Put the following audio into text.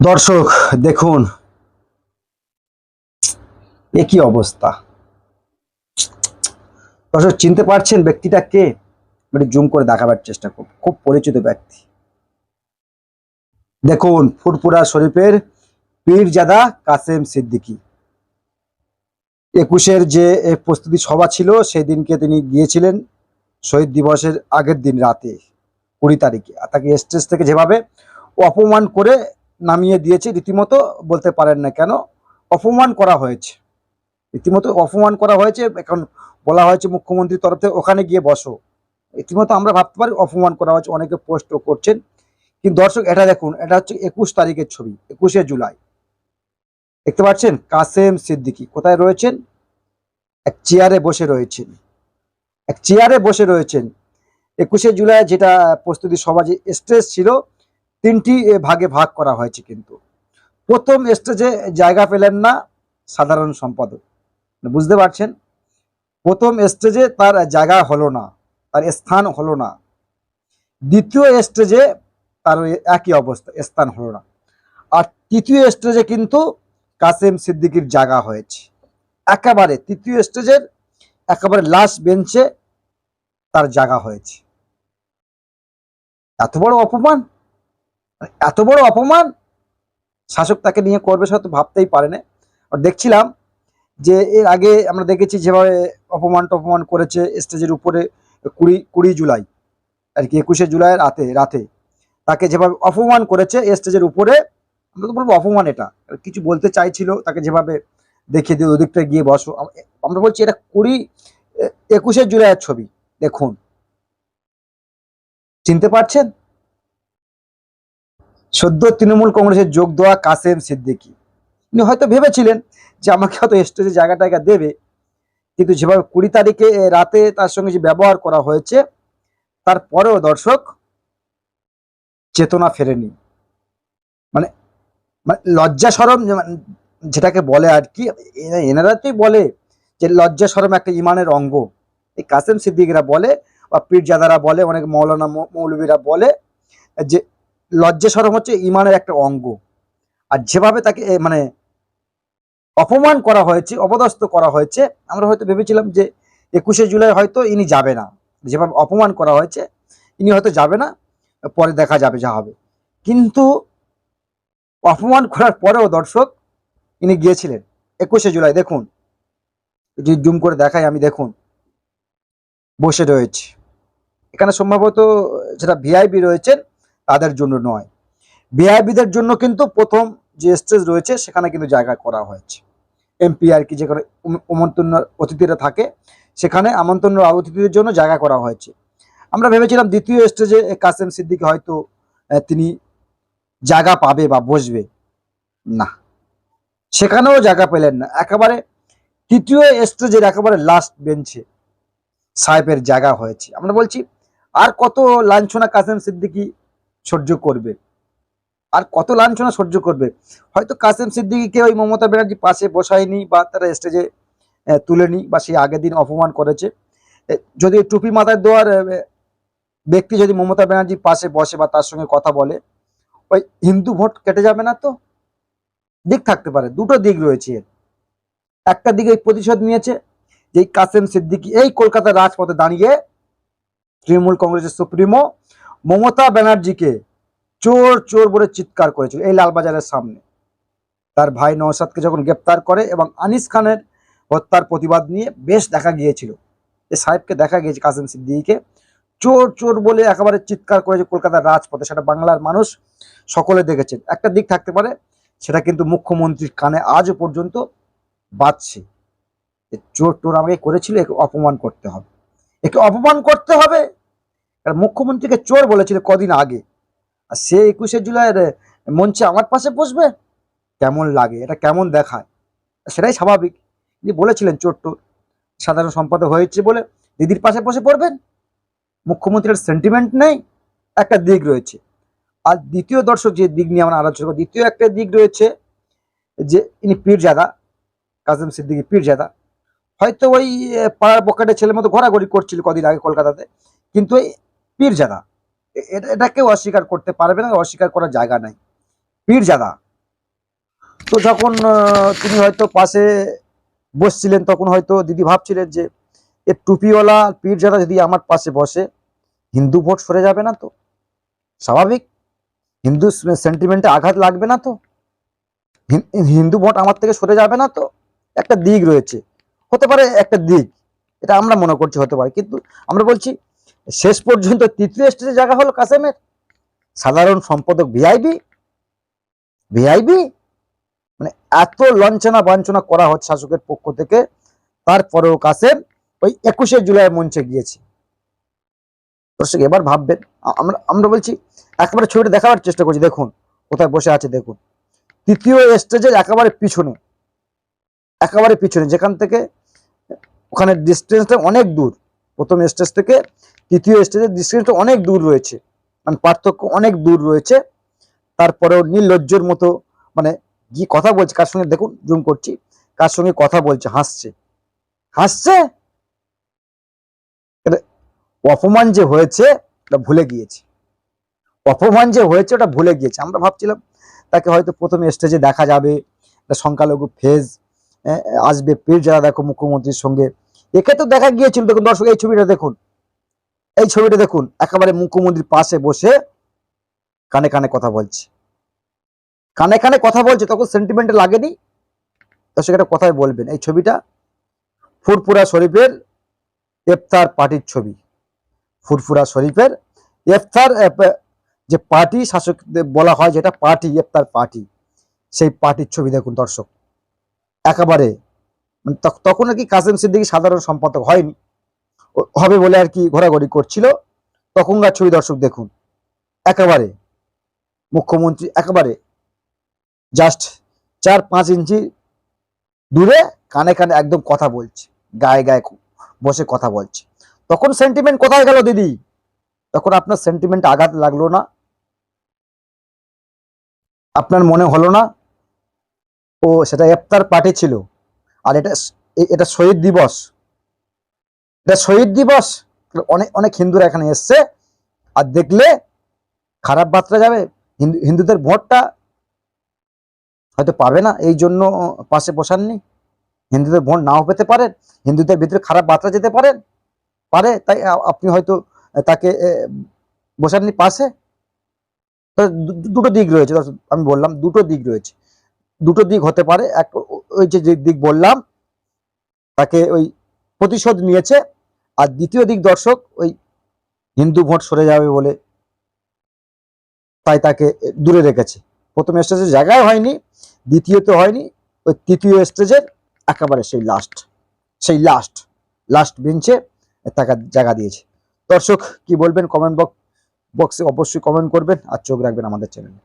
দর্শক, দেখুন। এ কি অবস্থা? দর্শক, চিনতে পারছেন ব্যক্তিটা কে? একটু জুম করে দেখাবার চেষ্টা করব খুব পরিচিত ব্যক্তি। দেখুন ফুরপুরা শরীফের পীরজাদা কাসেম সিদ্দিকী। একুশের যে প্রস্তুতি সভা ছিল সেই দিনকে তিনি গিয়েছিলেন শহীদ দিবসের আগের দিন রাতে, কুড়ি তারিখে। তাকে স্টেজ থেকে যেভাবে অপমান করে নামিয়ে দিয়েছে, রীতিমতো বলতে পারেন না কেন, অপমান করা হয়েছে। রীতিমতো অপমান করা হয়েছে, এখন বলা হয়েছে মুখ্যমন্ত্রীর তরফ থেকে ওখানে গিয়ে বসো। রীতিমতো আমরা ভাবতে পারি অপমান করা হয়েছে, অনেকে পোস্টও করছেন। কিন্তু দর্শক, এটা দেখুন, এটা হচ্ছে একুশ তারিখের ছবি, একুশে জুলাই। দেখতে পাচ্ছেন, কাসেম সিদ্দিকি কোথায় রয়েছেন? এক চেয়ারে বসে রয়েছেন। এক চেয়ারে বসে রয়েছেন। একুশে জুলাই যেটা প্রস্তুতি সভা, যে স্টেজ ছিল তিনটি ভাগে ভাগ করা হয়েছে কিন্তু। প্রথম স্টেজে জায়গা পেলেন না সাধারণ সম্পাদক। বুঝতে পারছেন? প্রথম স্টেজে তার জায়গা হলো না, তার স্থান হলো না। দ্বিতীয় স্টেজে তার একই অবস্থা, স্থান হলো না। আর তৃতীয় স্টেজে কিন্তু কাসেম সিদ্দিকির জায়গা হয়েছে। একেবারে তৃতীয় স্টেজের একেবারে লাস্ট বেঞ্চে তার জায়গা হয়েছে। এত বড় অপমান? এত বড় অপমান? শাসক তাকে নিয়ে করবে সে হয়তো ভাবতেই পারে না আর দেখছিলাম যে এর আগে আমরা দেখেছি যেভাবে অপমান টপমান করেছে স্টেজের উপরে কুড়ি কুড়ি জুলাই, আর কি একুশে জুলাই রাতে রাতে। তাকে যেভাবে অপমান করেছে স্টেজের উপরে, আমরা তো বলব অপমান এটা। কিছু বলতে চাইছিল, তাকে যেভাবে দেখিয়ে দিয়ে ওদিকটা গিয়ে বসো। আমরা বলছি এটা কুড়ি, একুশে জুলাইয়ের ছবি, দেখুন। চিনতে পারছেন? সদ্য তৃণমূল কংগ্রেসের যোগ দেওয়া কাসেম সিদ্দিকী। উনি হয়তো ভেবেছিলেন যে আমাকে হয়তো স্টেজে জায়গা টায়গা দেবে, কিন্তু যেভাবে কুড়ি তারিখে রাতে তার সঙ্গে যে ব্যবহার করা হয়েছে, তারপরেও দর্শক চেতনা ফেরেনি। মানে মানে লজ্জা সরম যে- যেটাকে বলে আর কি, এ- এনারাতেই বলে যে লজ্জা সরম একটা ইমানের অঙ্গ। এই কাসেম সিদ্দিকরা বলে বা পীরজাদারা বলে, অনেক মৌলানা মৌলবীরা বলে যে লজ্জা সরম হচ্ছে ইমানের একটা অঙ্গ। আর যেভাবে তাকে মানে অপমান করা হয়েছে, অপদস্থ করা হয়েছে, আমরা হয়তো ভেবেছিলাম যে একুশে জুলাই হয়তো ইনি যাবে না। যেভাবে অপমান করা হয়েছে, ইনি হয়তো যাবে না, পরে দেখা যাবে যা হবে। কিন্তু অপমান করার পরেও দর্শক ইনি গিয়েছিলেন একুশে জুলাই। দেখুন, যদি জুম করে দেখাই, আমি দেখুন, বসে রয়েছে। এখানে সম্ভবত যেটা ভিআইবি রয়েছেন তাদের জন্য নয়। ভিআইবিদের জন্য কিন্তু প্রথম যে স্টেজ রয়েছে, সেখানে কিন্তু জায়গা করা হয়েছে। এমপি আর কি যেখানে আমন্ত্রণ অতিথিরা থাকে, সেখানে আমন্ত্রণ অতিথিদের জন্য জায়গা করা হয়েছে। আমরা ভেবেছিলাম দ্বিতীয় স্টেজে কাসেম সিদ্দিকী হয়তো তিনি জায়গা পাবে বা বসবে। না, সেখানেও জায়গা পেলেন না। একেবারে তৃতীয় স্টেজের একেবারে লাস্ট বেঞ্চে সাহেবের জায়গা হয়েছে। আমরা বলছি, আর কত লাঞ্ছনা কাসেম সিদ্দিকী সহ্য করবে। আর কত লাঞ্ছনা সহ্য করবে। হয়তো কাসেম সিদ্দিকিকে ওই মমতা ব্যানার্জি পাশে বসায়নি বা তারা স্টেজে তুলেনি বা সেই আগের দিন অপমান করেছে। যদি টুপি মাথায় দেওয়ার ব্যক্তি যদি মমতা ব্যানার্জির পাশে বসে বা তার সঙ্গে কথা বলে, ওই হিন্দু ভোট কেটে যাবে না তো? দিক থাকতে পারে, দুটো দিক রয়েছে। একটা দিকে প্রতিশোধ নিয়েছে যে কাসেম সিদ্দিকি এই কলকাতার রাজপথে দাঁড়িয়ে তৃণমূল কংগ্রেসের সুপ্রিমো মমতা ব্যানার্জিকে চোর চোর বলে চিৎকার করেছিল এই লালবাজারের সামনে। তার ভাই নওশাদকে যখন গ্রেপ্তার করে এবং আনিস খানের হত্যার প্রতিবাদ নিয়ে বেশ দেখা গিয়েছিল। এ সাহেবকে দেখা গিয়েছে কাসেম সিদ্দিকে চোর চোর বলে একেবারে চিৎকার করেছে কলকাতার রাজপথে। সেটা বাংলার মানুষ সকলে দেখেছেন। একটা দিক থাকতে পারে, সেটা কিন্তু মুখ্যমন্ত্রীর কানে আজও পর্যন্ত বাজছে। চোর টোর আমাকে করেছিল, একে অপমান করতে হবে। একে অপমান করতে হবে? মুখ্যমন্ত্রীকে চোর বলেছিল কদিন আগে। আর সে একুশে জুলাইয়ের মঞ্চে আমার পাশে বসবে? কেমন লাগে? এটা কেমন দেখায়? সেটাই স্বাভাবিক। তিনি বলেছিলেন চোর টোর। সাধারণ সম্পাদক হয়েছে বলে দিদির পাশে বসে পড়বেন? মুখ্যমন্ত্রীর সেন্টিমেন্ট নেই, একটা দিক রয়েছে। আর দ্বিতীয় দর্শক যে দিক নিয়ে আমরা আলোচনা দ্বিতীয় একটা দিক রয়েছে যে ইনি পীরজাদা কাজম সিদ্দিকী পীরজাদা হয়তো ওই পাড়ার পকেটে ছেলের মতো ঘোরাঘুরি করছিল কদিন আগে কলকাতাতে। কিন্তু পীরজাদা। এটা- কেউ অস্বীকার করতে পারবে না, অস্বীকার করার জায়গা নাই। পীরজাদা। তো যখন তিনি হয়তো পাশে বসছিলেন, তখন হয়তো দিদি ভাবছিলেন যে, এ টুপিওয়ালা পীর যারা যদি আমার পাশে বসে, হিন্দু ভোট সরে যাবে না তো? স্বাভাবিক? হিন্দু সেন্টিমেন্টে আঘাত লাগবে না তো? হিন্দু ভোট আমার থেকে সরে যাবে না তো? একটা দিক রয়েছে। হতে পারে একটা দিক। এটা আমরা মনে করছি, হতে পারে। কিন্তু আমরা বলছি শেষ পর্যন্ত তৃতীয় স্টেজে জায়গা হলো কাসেমের। সাধারণ সম্পাদক ভিআইবি ভিআইবি মানে এত লঞ্চনা বাঞ্চনা করা হচ্ছে শাসকের পক্ষ থেকে। তারপরেও কাসেম ওই একুশে জুলাই মঞ্চে গিয়েছে। দর্শক, এবার ভাববেন, আমরা আমরা বলছি, একেবারে ছবিটা দেখাবার চেষ্টা করছি, দেখুন, কোথায় বসে আছে, দেখুন। তৃতীয় স্টেজের একেবারে পিছনে একেবারে পিছনে, যেখান থেকে ওখানে ডিস্টেন্সটা অনেক দূর। প্রথম স্টেজ থেকে তৃতীয় স্টেজের ডিস্টেন্সটা অনেক দূর রয়েছে। মানে পার্থক্য অনেক দূর রয়েছে। তারপরেও নির্লজ্জর মতো মানে কি কথা বলছে, কার সঙ্গে, দেখুন জুম করছি, কার সঙ্গে কথা বলছে, হাসছে। হাসছে? অপমান যে হয়েছে, ওটা ভুলে গিয়েছে। অপমান যে হয়েছে, ওটা ভুলে গিয়েছে। আমরা ভাবছিলাম, তাকে হয়তো প্রথম স্টেজে দেখা যাবে সংখ্যালঘু ফেজ আসবে। পীর যারা দেখো মুখ্যমন্ত্রীর সঙ্গে, একে তো দেখা গিয়েছিল, দেখুন, দর্শক, এই ছবিটা দেখুন। এই ছবিটা দেখুন, একেবারে মুখ্যমন্ত্রীর পাশে বসে কানে কানে কথা বলছে। কানে কানে কথা বলছে, তখন সেন্টিমেন্টে লাগেনি। দর্শক এটা কথাই বলবেন, এই ছবিটা ফুরফুরা শরীফের ইফতার পার্টির ছবি। ফুরফুরা শরীফের ইফতার যে পার্টি শাসক বলা হয় যেটা পার্টি, ইফতার পার্টি, সেই পার্টির ছবি দেখুন দর্শক। একেবারে তখন আর কি কাসেম সিদ্দিকী সাধারণ সম্পাদক হয়নি? হবে বলে আর কি ঘোরাঘুরি করছিল। তখনকার ছবি দর্শক দেখুন, একেবারে মুখ্যমন্ত্রী, একেবারে জাস্ট চার পাঁচ ইঞ্চি দূরে কানে কানে একদম কথা বলছে, গায়ে গায়ে বসে কথা বলছে। তখন সেন্টিমেন্ট কোথায় গেল দিদি? তখন আপনার সেন্টিমেন্ট আঘাত লাগল না? আপনার মনে হলো না? ও সেটা ইফতার পার্টি ছিল, আর এটা এটা শহীদ দিবস। এটা শহীদ দিবস। অনেক অনেক হিন্দুরা এখানে এসছে। আর দেখলে খারাপ বার্তা যাবে, হিন্দু, হিন্দুদের ভোটটা হয়তো পাবে না, এই জন্য পাশে বসাননি। হিন্দুদের ভোট নাও পেতে পারেন হিন্দুদের ভিতরে খারাপ বার্তা যেতে পারেন পারে, তাই আপনি হয়তো তাকে বসাননি পাশে। দুটো দিক রয়েছে আমি বললাম দুটো দিক রয়েছে। দুটো দিক হতে পারে, এক ওই যে দিক বললাম, তাকে ওই প্রতিশোধ নিয়েছে। আর দ্বিতীয় দিক দর্শক, ওই হিন্দু ভোট সরে যাবে বলে তাই তাকে দূরে রেখেছে। প্রথম স্টেজের জায়গায় হয়নি, দ্বিতীয়তে হয়নি, ওই তৃতীয় স্টেজের একেবারে সেই লাস্ট সেই লাস্ট লাস্ট বেঞ্চে তাকে জায়গা দিয়েছে। দর্শক কি বলবেন? কমেন্ট বক্স বক্সে অবশ্যই কমেন্ট করবেন আর চোখ রাখবেন আমাদের চ্যানেলে